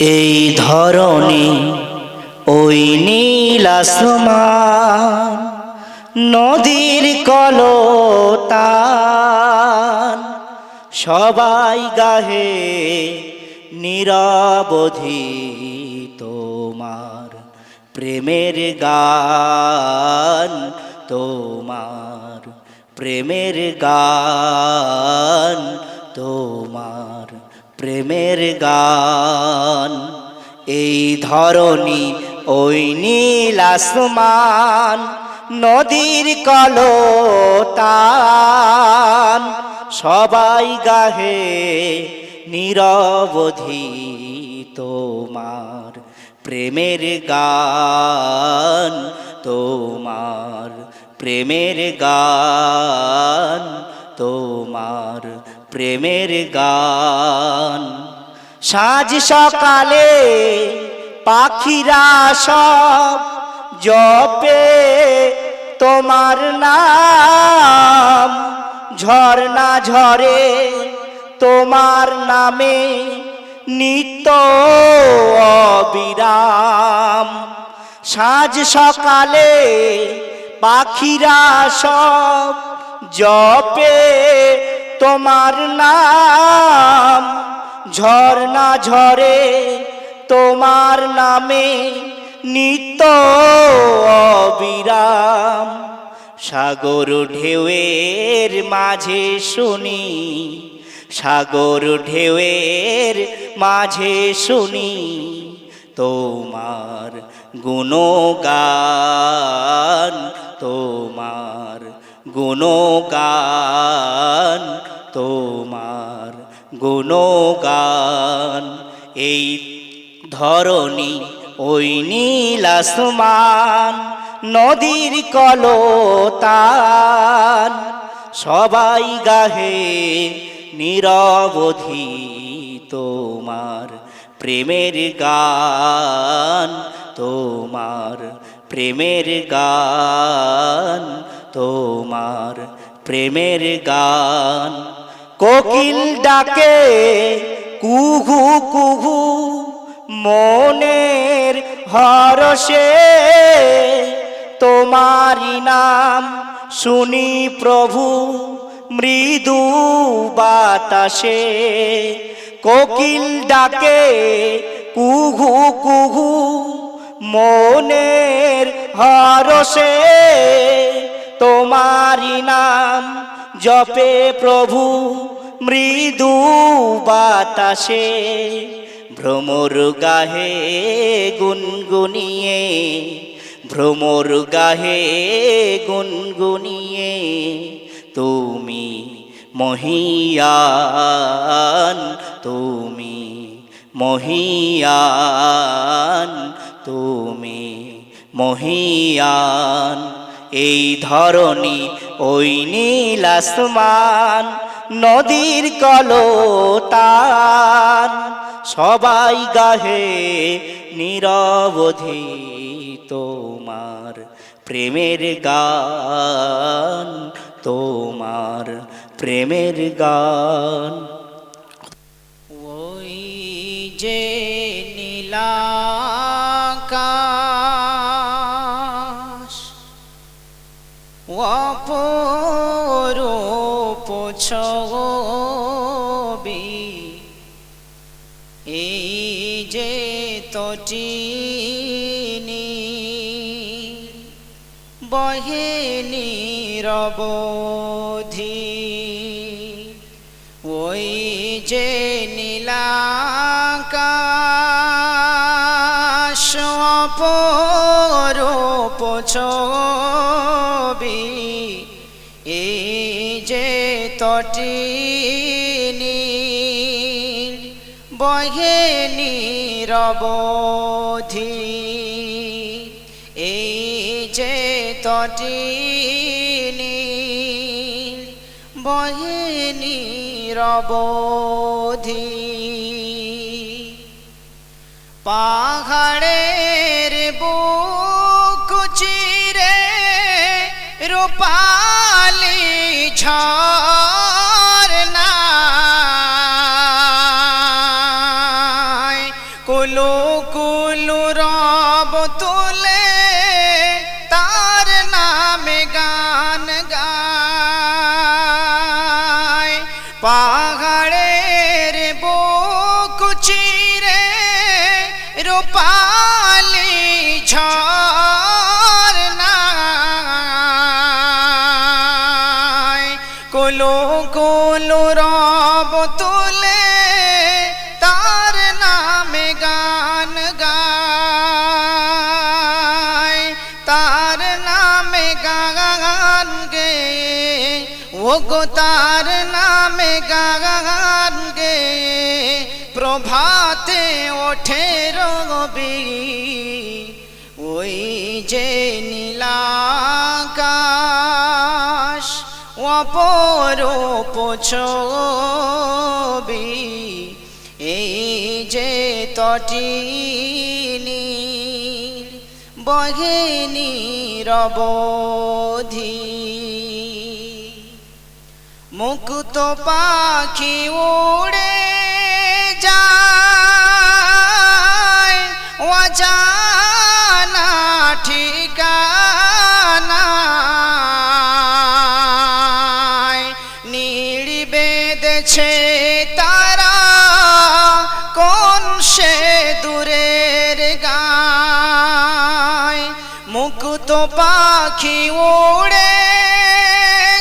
এই ধরনী ওই নীল আসমান নদীর কলতান সবাই গাহে নিরবধি তোমার প্রেমের গান, তোমার প্রেমের গান, তোমার প্রেমের গান। এই ধরনী ওই নীল আসমান, নদীর কলতান। সবাই গাহে নিরবধি তোমার প্রেমের গান, তোমার প্রেমের গান, তোমার প্রেমের গান। সাজ সকালে পাখিরা সব জপে, তোমার নাম ঝর্ণা ঝরে, তোমার নামে নিত্য অবিরাম। সাজ সকালে পাখিরা সব জপে তোমার নাম, ঝর্ণা ঝরে তোমার নামে নিত্য অবিরাম। সাগর ঢেউয়ের মাঝে শুনি, সাগর ঢেউয়ের মাঝে শুনি, তোমার গুণগান, তোমার গুণগান, তোমার গুণগান। এই ধরনী ওই নীল আসমান, নদীর কলতান। সবাই গাহে নিরবধি তোমার প্রেমের গান, তোমার প্রেমের গান। তোমার প্রেমের গান। কোকিল ডাকে, কুহু কুহু, মনের হরসে তোমারি নাম শুনি প্রভু, মৃদু বাতাসে। কোকিল ডাকে, কুহু কুহু, মনের হরষে। তোমারি নাম জপে প্রভু, মৃদু বাতাসে ভ্রমর গাহে গুনগুনিয়ে, ভ্রমর গাহে গুনগুনিয়ে তুমি মহিয়ান তুমি মহিয়ান তুমি মহিয়ান। এই ধরনী ওই নীল আসমান, নদীর কলতান। সবাই গাহে নিরবধি তোমার প্রেমের গান, তোমার প্রেমের গান। ওই যে অপরূপ ছবি। এই যে তটিনী বহে নিরবধি ওই যে নীলাকাশ অপরূপ ছবি। এই যে তটিনী বহে নিরবধি। এই যে তটিনী বহে নিরবধি। পাহাড়ের বুক চিরে রূপালি ঝর্ণা কুলু কুলু কুলু কুলু রব তুলে, তার নামে গান গায়। তার নামে গান গে ও গো তার নামে গান গে। প্রভাতে ওঠে রবি, ওই যে নীলাকাশ অপরূপ ছবি এই যে তটিনী বহিনী রবধি মুক্ত পাখি উড়ে যায় অজানা ঠিকানা মুক্ত পাখি উড়ে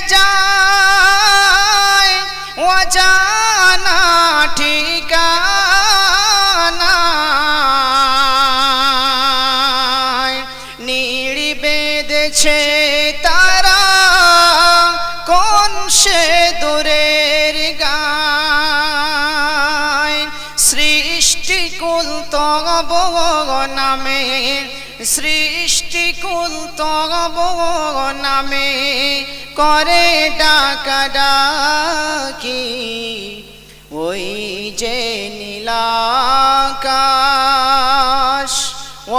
যায়। অজানা ঠিকানা। নিড়ি বেঁধেছে তারা। কোন সে দূরের গায়? সৃষ্টিকুল তব নামে সৃষ্টিকুল তব নামে করে ডাকা ডাকি ওই যে নীলাকাশ,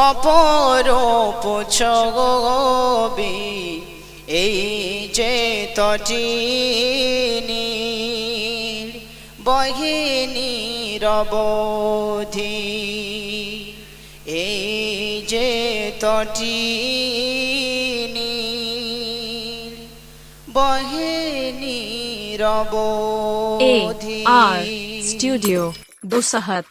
অপরূপ ছবি, এই যে তটিনী বহিনী রবধি এই যে তটিনী বহিনী রবধি R Studio Dosahat